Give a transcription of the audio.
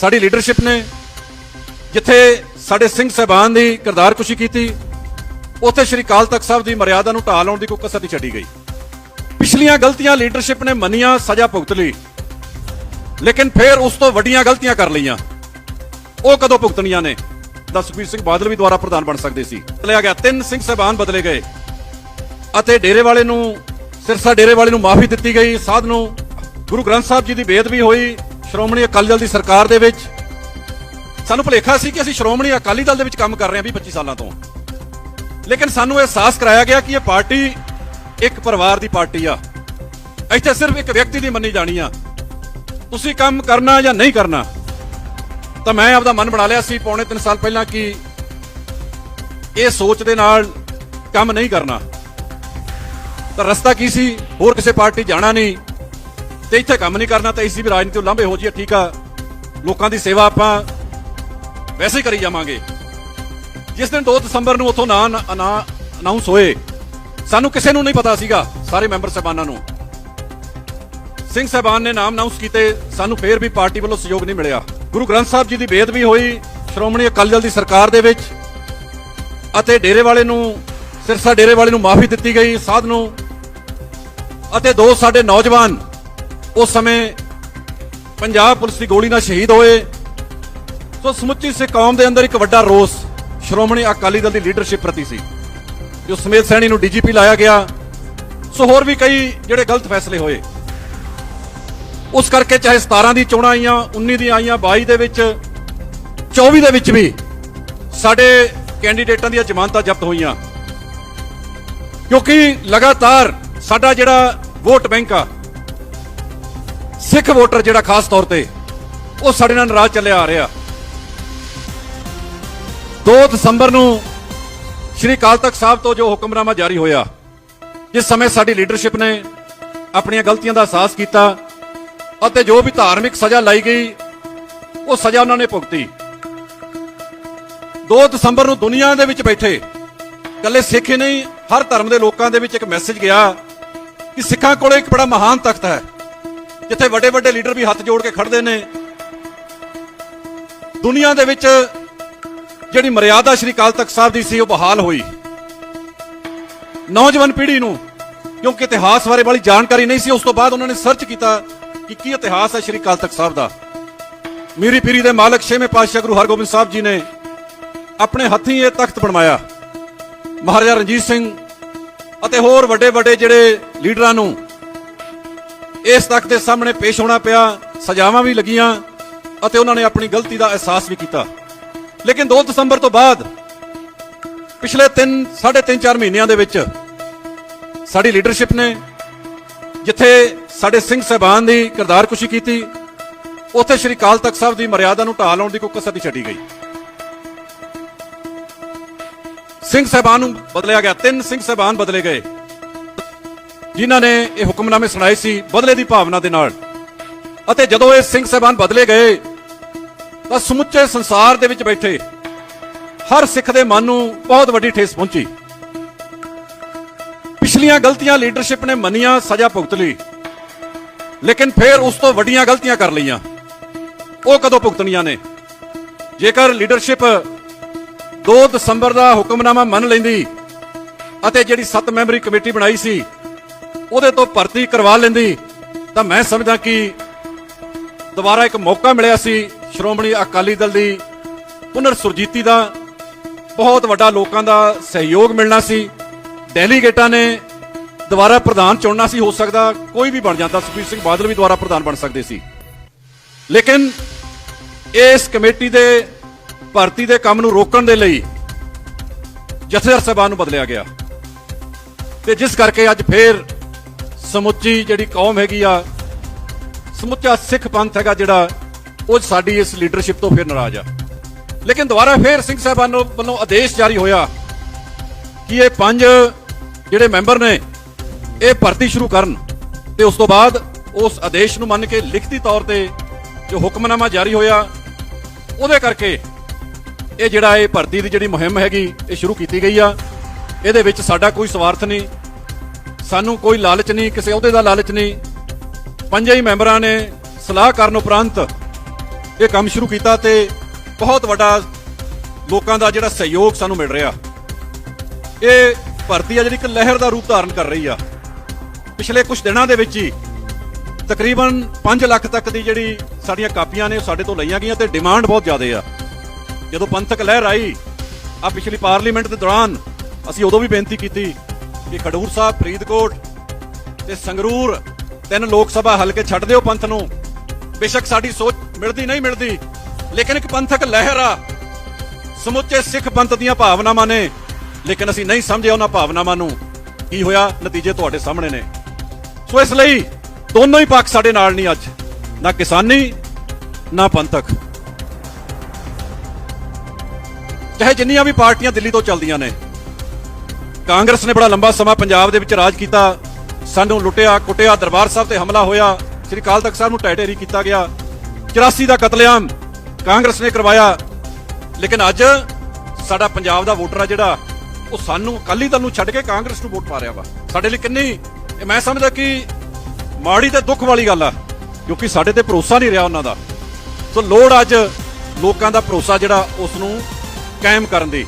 ਸਾਡੀ ਲੀਡਰਸ਼ਿਪ ਨੇ ਜਿੱਥੇ ਸਾਡੇ ਸਿੰਘ ਸਹਿਬਾਨ ਦੀ ਕਿਰਦਾਰਕੁਸ਼ੀ ਕੀਤੀ, ਉੱਥੇ ਸ਼੍ਰੀ ਅਕਾਲ ਤਖਤ ਸਾਹਿਬ ਦੀ ਮਰਿਆਦਾ ਨੂੰ ਢਾਹ ਲਾਉਣ ਦੀ ਕੋਈ ਕਸਰ ਨਹੀਂ ਛੱਡੀ ਗਈ। ਪਿਛਲੀਆਂ ਗਲਤੀਆਂ ਲੀਡਰਸ਼ਿਪ ਨੇ ਮੰਨੀਆਂ, ਸਜ਼ਾ ਭੁਗਤ ਲਈ। ਲੇਕਿਨ ਫਿਰ ਉਸ ਤੋਂ ਵੱਡੀਆਂ ਗਲਤੀਆਂ ਕਰ ਲਈਆਂ। ਉਹ ਕਦੋਂ ਭੁਗਤਣੀਆਂ ਨੇ? ਤਾਂ ਸੁਖਬੀਰ ਸਿੰਘ ਬਾਦਲ ਵੀ ਦੁਆਰਾ ਪ੍ਰਧਾਨ ਬਣ ਸਕਦੇ ਸੀ। ਬਦਲਿਆ ਗਿਆ, ਤਿੰਨ ਸਿੰਘ ਸਹਿਬਾਨ ਬਦਲੇ ਗਏ। ਅਤੇ ਡੇਰੇ ਵਾਲੇ ਨੂੰ, ਸਿਰਸਾ ਡੇਰੇ ਵਾਲੇ ਨੂੰ ਮਾਫੀ ਦਿੱਤੀ ਗਈ। ਸਾਧ ਨੂੰ ਗੁਰੂ ਗ੍ਰੰਥ ਸਾਹਿਬ ਜੀ ਦੀ ਬੇਅਦਬੀ ਹੋਈ। ਸ਼੍ਰੋਮਣੀ ਅਕਾਲੀ ਦਲ ਦੀ ਸਰਕਾਰ ਦੇ ਵਿੱਚ। ਸਾਨੂੰ ਭੁਲੇਖਾ ਸੀ ਕਿ ਅਸੀਂ ਸ਼੍ਰੋਮਣੀ ਅਕਾਲੀ ਦਲ ਦੇ ਵਿੱਚ ਕੰਮ ਕਰ ਰਹੇ ਹਾਂ 20 25 ਸਾਲਾਂ ਤੋਂ। ਲੇਕਿਨ ਸਾਨੂੰ ਅਹਿਸਾਸ ਕਰਾਇਆ ਗਿਆ ਕਿ ਇਹ ਪਾਰਟੀ ਇੱਕ ਪਰਿਵਾਰ ਦੀ ਪਾਰਟੀ ਆ। ਇੱਥੇ ਸਿਰਫ ਇੱਕ ਵਿਅਕਤੀ ਦੀ ਮੰਨੀ ਜਾਣੀ ਆ। ਤੁਸੀਂ ਕੰਮ ਕਰਨਾ ਜਾਂ ਨਹੀਂ ਕਰਨਾ, ਤਾਂ ਮੈਂ ਆਪਦਾ ਮਨ ਬਣਾ ਲਿਆ ਸੀ ਪੌਣੇ 3 ਸਾਲ ਪਹਿਲਾਂ ਕਿ ਇਹ ਸੋਚ ਦੇ ਨਾਲ ਕੰਮ ਨਹੀਂ ਕਰਨਾ। ਤਾਂ ਰਸਤਾ ਕੀ ਸੀ? ਹੋਰ ਕਿਸੇ ਪਾਰਟੀ ਜਾਣਾ ਨਹੀਂ। ਤੇ ਇੱਥੇ ਕੰਮ ਨਹੀਂ ਕਰਨਾ ਤਾਂ ਇਸ ਦੀ ਵੀ ਰਾਜਨੀਤੀ ਤੋਂ ਲਾਂਭੇ ਹੋ ਜੀਏ ਠੀਕ ਆ। ਲੋਕਾਂ ਦੀ ਸੇਵਾ ਆਪਾਂ ਵੈਸੇ ਹੀ ਕਰੀ ਜਾਵਾਂਗੇ। ਜਿਸ ਦਿਨ 2 ਦਸੰਬਰ ਨੂੰ ਉਥੋਂ ਨਾ ਅਨਾਉਂਸ ਹੋਏ, ਸਾਨੂੰ ਕਿਸੇ ਨੂੰ ਨਹੀਂ ਪਤਾ ਸੀਗਾ, ਸਾਰੇ ਮੈਂਬਰ ਸਾਹਿਬਾਨਾਂ ਨੂੰ। ਸਿੰਘ ਸਾਹਿਬਾਨ ਨੇ ਨਾਮ ਅਨਾਉਂਸ ਕੀਤੇ, ਸਾਨੂੰ ਫੇਰ ਵੀ ਪਾਰਟੀ ਵੱਲੋਂ ਸਹਿਯੋਗ ਨਹੀਂ ਮਿਲਿਆ। ਗੁਰੂ ਗ੍ਰੰਥ ਸਾਹਿਬ ਜੀ ਦੀ ਬੇਅਦਬੀ ਹੋਈ, ਸ਼੍ਰੋਮਣੀ ਅਕਾਲੀ ਦਲ ਦੀ ਸਰਕਾਰ ਦੇ ਵਿੱਚ, ਅਤੇ ਡੇਰੇ ਵਾਲੇ ਨੂੰ, ਸਿਰਸਾ ਡੇਰੇ ਵਾਲੇ ਨੂੰ ਮਾਫੀ ਦਿੱਤੀ ਗਈ, ਸਾਧ ਨੂੰ, ਅਤੇ ਦੋ ਸਾਡੇ ਨੌਜਵਾਨ ਉਸ ਸਮੇਂ ਪੰਜਾਬ ਪੁਲਿਸ ਦੀ ਗੋਲੀ ਨਾਲ ਸ਼ਹੀਦ ਹੋਏ। ਸੋ ਸਮੁੱਚੀ ਸਿੱਖ ਕੌਮ ਦੇ ਅੰਦਰ ਇੱਕ ਵੱਡਾ ਰੋਸ ਸ਼੍ਰੋਮਣੀ ਅਕਾਲੀ ਦਲ ਦੀ ਲੀਡਰਸ਼ਿਪ ਪ੍ਰਤੀ ਸੀ, ਜੋ ਸਮੇਤ ਸੈਣੀ ਨੂੰ ਡੀਜੀਪੀ ਲਾਇਆ ਗਿਆ। ਸੋ ਹੋਰ ਵੀ ਕਈ ਜਿਹੜੇ ਗਲਤ ਫੈਸਲੇ ਹੋਏ। ਉਸ ਕਰਕੇ ਚਾਹੇ 17 ਦੀ ਚੋਣਾਂ ਆਈਆਂ 19 ਦੀਆਂ ਆਈਆਂ 22 ਦੇ ਵਿੱਚ 24 ਦੇ ਵਿੱਚ ਵੀ ਸਾਡੇ ਕੈਂਡੀਡੇਟਾਂ ਦੀਆਂ ਜ਼ਮਾਨਤਾਂ ਜ਼ਬਤ ਹੋਈਆਂ। ਕਿਉਂਕਿ ਲਗਾਤਾਰ ਸਾਡਾ ਜਿਹੜਾ ਵੋਟ ਬੈਂਕ ਆ ਸਿੱਖ ਵੋਟਰ ਜਿਹੜਾ ਖਾਸ ਤੌਰ ਤੇ, ਉਹ ਸਾਡੇ ਨਾਲ ਨਾਰਾਜ਼ ਚੱਲਿਆ ਆ ਰਿਹਾ। 2 ਦਸੰਬਰ ਨੂੰ ਸ਼੍ਰੀ ਅਕਾਲ ਤਖਤ ਸਾਹਿਬ ਤੋਂ ਜੋ ਹੁਕਮਨਾਮਾ ਜਾਰੀ ਹੋਇਆ, ਜਿਸ ਸਮੇਂ ਸਾਡੀ ਲੀਡਰਸ਼ਿਪ ਨੇ ਆਪਣੀਆਂ ਗਲਤੀਆਂ ਦਾ ਅਹਿਸਾਸ ਕੀਤਾ ਅਤੇ ਜੋ ਵੀ ਧਾਰਮਿਕ ਸਜ਼ਾ ਲਾਈ ਗਈ, ਉਹ ਸਜ਼ਾ ਉਹਨਾਂ ਨੇ ਭੁਗਤੀ। 2 ਦਸੰਬਰ ਨੂੰ ਦੁਨੀਆ ਦੇ ਵਿੱਚ ਬੈਠੇ, ਇਕੱਲੇ ਸਿੱਖ ਹੀ ਨਹੀਂ, ਹਰ ਧਰਮ ਦੇ ਲੋਕਾਂ ਦੇ ਵਿੱਚ ਇੱਕ ਮੈਸੇਜ ਗਿਆ ਕਿ ਸਿੱਖਾਂ ਕੋਲੇ ਇੱਕ ਬੜਾ ਮਹਾਨ ਤਖਤ ਹੈ। ਜਿੱਥੇ ਵੱਡੇ ਵੱਡੇ ਲੀਡਰ ਵੀ ਹੱਥ ਜੋੜ ਕੇ ਖੜਦੇ ਨੇ। ਦੁਨੀਆ ਦੇ ਵਿੱਚ ਜਿਹੜੀ ਮਰਿਆਦਾ ਸ਼੍ਰੀ ਅਕਾਲ ਤਖਤ ਸਾਹਿਬ ਦੀ ਸੀ, ਉਹ ਬਹਾਲ ਹੋਈ। ਨੌਜਵਾਨ ਪੀੜ੍ਹੀ ਨੂੰ, ਕਿਉਂਕਿ ਇਤਿਹਾਸ ਬਾਰੇ ਬੜੀ ਜਾਣਕਾਰੀ ਨਹੀਂ ਸੀ, ਉਸ ਤੋਂ ਬਾਅਦ ਉਹਨਾਂ ਨੇ ਸਰਚ ਕੀਤਾ ਕਿ ਕੀ ਇਤਿਹਾਸ ਹੈ ਸ਼੍ਰੀ ਅਕਾਲ ਤਖਤ ਸਾਹਿਬ ਦਾ। ਮੀਰੀ ਪੀਰੀ ਦੇ ਮਾਲਕ ਛੇਵੇਂ ਪਾਤਸ਼ਾਹ ਗੁਰੂ ਹਰਗੋਬਿੰਦ ਸਾਹਿਬ ਜੀ ਨੇ ਆਪਣੇ ਹੱਥੀਂ ਇਹ ਤਖਤ ਬਣਵਾਇਆ। ਮਹਾਰਾਜਾ ਰਣਜੀਤ ਸਿੰਘ ਅਤੇ ਹੋਰ ਵੱਡੇ ਵੱਡੇ ਜਿਹੜੇ ਲੀਡਰਾਂ ਨੂੰ ਇਸ ਤਖਤ ਦੇ ਸਾਹਮਣੇ ਪੇਸ਼ ਹੋਣਾ ਪਿਆ, ਸਜ਼ਾਵਾਂ ਵੀ ਲੱਗੀਆਂ ਅਤੇ ਉਹਨਾਂ ਨੇ ਆਪਣੀ ਗਲਤੀ ਦਾ ਅਹਿਸਾਸ ਵੀ ਕੀਤਾ। ਲੇਕਿਨ 2 ਦਸੰਬਰ ਤੋਂ ਬਾਅਦ, ਪਿਛਲੇ 3 3.5 4 ਮਹੀਨਿਆਂ ਦੇ ਵਿੱਚ ਸਾਡੀ ਲੀਡਰਸ਼ਿਪ ਨੇ ਜਿੱਥੇ ਸਾਡੇ ਸਿੰਘ ਸਹਿਬਾਨ ਦੀ ਕਿਰਦਾਰਕੁਸ਼ੀ ਕੀਤੀ, ਉੱਥੇ ਸ਼੍ਰੀ ਅਕਾਲ ਤਖਤ ਸਾਹਿਬ ਦੀ ਮਰਿਆਦਾ ਨੂੰ ਢਾਹ ਲਾਉਣ ਦੀ ਕੋਈ ਕਸਰ ਨਹੀਂ ਛੱਡੀ ਗਈ। ਸਿੰਘ ਸਹਿਬਾਨ ਨੂੰ ਬਦਲਿਆ ਗਿਆ, ਤਿੰਨ ਸਿੰਘ ਸਹਿਬਾਨ ਬਦਲੇ ਗਏ। ਜਿਨ੍ਹਾਂ ਨੇ ਇਹ ਹੁਕਮਨਾਮੇ ਸੁਣਾਏ ਸੀ ਬਦਲੇ ਦੀ ਭਾਵਨਾ ਦੇ ਨਾਲ। ਅਤੇ ਜਦੋਂ ਇਹ ਸਿੰਘ ਸਹਿਬਾਨ ਬਦਲੇ ਗਏ, ਤਾਂ ਸਮੁੱਚੇ ਸੰਸਾਰ ਦੇ ਵਿੱਚ ਬੈਠੇ, ਹਰ ਸਿੱਖ ਦੇ ਮਨ ਨੂੰ ਬਹੁਤ ਵੱਡੀ ਠੇਸ ਪਹੁੰਚੀ। ਪਿਛਲੀਆਂ ਗਲਤੀਆਂ ਲੀਡਰਸ਼ਿਪ ਨੇ ਮੰਨੀਆਂ, ਸਜ਼ਾ ਭੁਗਤ ਲਈ। ਲੇਕਿਨ ਫਿਰ ਉਸ ਤੋਂ ਵੱਡੀਆਂ ਗਲਤੀਆਂ ਕਰ ਲਈਆਂ। ਉਹ ਕਦੋਂ ਭੁਗਤਣੀਆਂ ਨੇ? ਜੇਕਰ ਲੀਡਰਸ਼ਿਪ 2 ਦਸੰਬਰ ਦਾ ਹੁਕਮਨਾਮਾ ਮੰਨ ਲੈਂਦੀ ਅਤੇ ਜਿਹੜੀ 7 ਮੈਂਬਰੀ ਕਮੇਟੀ ਬਣਾਈ ਸੀ ਉਹਦੇ ਤੋਂ ਭਰਤੀ ਕਰਵਾ ਲੈਂਦੀ, ਤਾਂ ਮੈਂ ਸਮਝਦਾ ਕਿ ਦੁਬਾਰਾ ਇੱਕ ਮੌਕਾ ਮਿਲਿਆ ਸੀ ਸ਼੍ਰੋਮਣੀ ਅਕਾਲੀ ਦਲ ਦੀ ਪੁਨਰ ਸੁਰਜੀਤੀ ਦਾ। ਬਹੁਤ ਵੱਡਾ ਲੋਕਾਂ ਦਾ ਸਹਿਯੋਗ ਮਿਲਣਾ ਸੀ। ਡੈਲੀਗੇਟਾਂ ਨੇ ਦੁਬਾਰਾ ਪ੍ਰਧਾਨ ਚੁਣਨਾ ਸੀ, ਹੋ ਸਕਦਾ ਕੋਈ ਵੀ ਬਣ ਜਾਂਦਾ। ਸੁਖਬੀਰ ਸਿੰਘ ਬਾਦਲ ਵੀ ਦੁਬਾਰਾ ਪ੍ਰਧਾਨ ਬਣ ਸਕਦੇ ਸੀ। ਲੇਕਿਨ ਇਸ ਕਮੇਟੀ ਦੇ ਭਰਤੀ ਦੇ ਕੰਮ ਨੂੰ ਰੋਕਣ ਦੇ ਲਈ ਜਥੇਦਾਰ ਸਾਹਿਬਾਨ ਨੂੰ ਬਦਲਿਆ ਗਿਆ। ਤੇ ਜਿਸ ਕਰਕੇ ਅੱਜ ਫੇਰ ਸਮੁੱਚੀ ਜਿਹੜੀ ਕੌਮ ਹੈਗੀ ਆ, ਸਮੁੱਚਾ ਸਿੱਖ ਪੰਥ ਹੈਗਾ ਜਿਹੜਾ, ਉਹ ਸਾਡੀ ਇਸ ਲੀਡਰਸ਼ਿਪ ਤੋਂ ਫਿਰ ਨਾਰਾਜ਼ ਆ। ਲੇਕਿਨ ਦੁਬਾਰਾ ਫੇਰ ਸਿੰਘ ਸਾਹਿਬਾਨ ਵੱਲੋਂ ਆਦੇਸ਼ ਜਾਰੀ ਹੋਇਆ ਕਿ ਇਹ ਪੰਜ ਜਿਹੜੇ ਮੈਂਬਰ ਨੇ, ਇਹ ਭਰਤੀ ਸ਼ੁਰੂ ਕਰਨ ਤੇ ਉਸ ਤੋਂ ਬਾਅਦ ਉਸ ਆਦੇਸ਼ ਨੂੰ ਮੰਨ ਕੇ ਲਿਖਤੀ ਤੌਰ ਤੇ ਜੋ ਹੁਕਮਨਾਮਾ ਜਾਰੀ ਹੋਇਆ, ਉਹਦੇ ਕਰਕੇ ਇਹ ਜਿਹੜਾ ਇਹ ਭਰਤੀ ਦੀ ਜਿਹੜੀ ਮੁਹਿੰਮ ਹੈਗੀ, ਇਹ ਸ਼ੁਰੂ ਕੀਤੀ ਗਈ ਆ। ਇਹਦੇ ਵਿੱਚ ਸਾਡਾ ਕੋਈ ਸਵਾਰਥ ਨਹੀਂ। ਸਾਨੂੰ ਕੋਈ ਲਾਲਚ ਨਹੀਂ, ਕਿਸੇ ਅਹੁਦੇ ਦਾ ਲਾਲਚ ਨਹੀਂ। ਪੰਜੇ ਹੀ ਮੈਂਬਰਾਂ ਨੇ ਸਲਾਹ ਕਰਨ ਉਪਰੰਤ ਇਹ ਕੰਮ ਸ਼ੁਰੂ ਕੀਤਾ ਤੇ ਬਹੁਤ ਵੱਡਾ ਲੋਕਾਂ ਦਾ ਜਿਹੜਾ ਸਹਿਯੋਗ ਸਾਨੂੰ ਮਿਲ ਰਿਹਾ। ਇਹ ਭਰਤੀ ਆ ਜਿਹੜੀ ਇੱਕ ਲਹਿਰ ਦਾ ਰੂਪ ਧਾਰਨ ਕਰ ਰਹੀ ਆ। ਪਿਛਲੇ ਕੁਝ ਦਿਨਾਂ ਦੇ ਵਿੱਚ ਹੀ ਤਕਰੀਬਨ 5 ਲੱਖ ਤੱਕ ਦੀ ਜਿਹੜੀ ਸਾਡੀਆਂ ਕਾਪੀਆਂ ਨੇ ਉਹ ਸਾਡੇ ਤੋਂ ਲਈਆਂ ਗਈਆਂ ਤੇ ਡਿਮਾਂਡ ਬਹੁਤ ਜ਼ਿਆਦਾ ਆ। ਜਦੋਂ ਪੰਥਕ ਲਹਿਰ ਆਈ ਆ ਪਿਛਲੀ ਪਾਰਲੀਮੈਂਟ ਦੇ ਦੌਰਾਨ ਅਸੀਂ ਉਦੋਂ ਵੀ ਬੇਨਤੀ ਕੀਤੀ ਕਿ ਖਡੂਰ ਸਾਹਿਬ, ਫਰੀਦਕੋਟ ਤੇ ਸੰਗਰੂਰ ਤਿੰਨ ਲੋਕ ਸਭਾ ਹਲਕੇ ਛੱਡ ਦਿਓ ਪੰਥ ਨੂੰ। ਬੇਸ਼ੱਕ ਸਾਡੀ ਸੋਚ ਮਿਲਦੀ ਨਹੀਂ ਮਿਲਦੀ, ਲੇਕਿਨ ਇੱਕ ਪੰਥਕ ਲਹਿਰ ਆ। ਸਮੁੱਚੇ ਸਿੱਖ ਪੰਥ ਦੀਆਂ ਭਾਵਨਾਵਾਂ ਨੇ, ਲੇਕਿਨ ਅਸੀਂ ਨਹੀਂ ਸਮਝਿਆ ਉਹਨਾਂ ਭਾਵਨਾਵਾਂ ਨੂੰ। ਕੀ ਹੋਇਆ? ਨਤੀਜੇ ਤੁਹਾਡੇ ਸਾਹਮਣੇ ਨੇ। ਸੋ ਇਸ ਲਈ ਦੋਨੋਂ ਹੀ ਪੱਖ ਸਾਡੇ ਨਾਲ ਨਹੀਂ ਅੱਜ, ਨਾ ਕਿਸਾਨੀ, ਨਾ ਪੰਥਕ। ਚਾਹੇ ਜਿੰਨੀਆਂ ਵੀ ਪਾਰਟੀਆਂ ਦਿੱਲੀ ਤੋਂ ਚੱਲਦੀਆਂ ਨੇ ਕਾਂਗਰਸ ਨੇ ਬੜਾ ਲੰਬਾ ਸਮਾਂ ਪੰਜਾਬ ਦੇ ਵਿੱਚ ਰਾਜ ਕੀਤਾ। ਸਾਨੂੰ ਲੁੱਟਿਆ, ਕੁੱਟਿਆ, ਦਰਬਾਰ ਸਾਹਿਬ ਤੇ ਹਮਲਾ ਹੋਇਆ। ਸ੍ਰੀ ਅਕਾਲ ਤਖਤ ਸਾਹਿਬ ਨੂੰ ਟੈਟੇਰੀ ਕੀਤਾ ਗਿਆ। 84 ਦਾ ਕਤਲੇਆਮ ਕਾਂਗਰਸ ਨੇ ਕਰਵਾਇਆ। ਲੇਕਿਨ ਅੱਜ ਸਾਡਾ ਪੰਜਾਬ ਦਾ ਵੋਟਰ ਆ ਜਿਹੜਾ, ਉਹ ਸਾਨੂੰ ਅਕਾਲੀ ਦਲ ਨੂੰ ਛੱਡ ਕੇ ਕਾਂਗਰਸ ਨੂੰ ਵੋਟ ਪਾ ਰਿਹਾ ਵਾ। ਸਾਡੇ ਲਈ ਕਿੰਨੀ ਮੈਂ ਸਮਝਦਾ ਕਿ ਮਾੜੀ ਤੇ ਦੁੱਖ ਵਾਲੀ ਗੱਲ ਆ, ਕਿਉਂਕਿ ਸਾਡੇ ਤੇ ਭਰੋਸਾ ਨਹੀਂ ਰਿਹਾ ਉਹਨਾਂ ਦਾ। ਸੋ ਲੋੜ ਅੱਜ ਲੋਕਾਂ ਦਾ ਭਰੋਸਾ ਜਿਹੜਾ ਉਸ ਨੂੰ ਕਾਇਮ ਕਰਨ ਦੀ।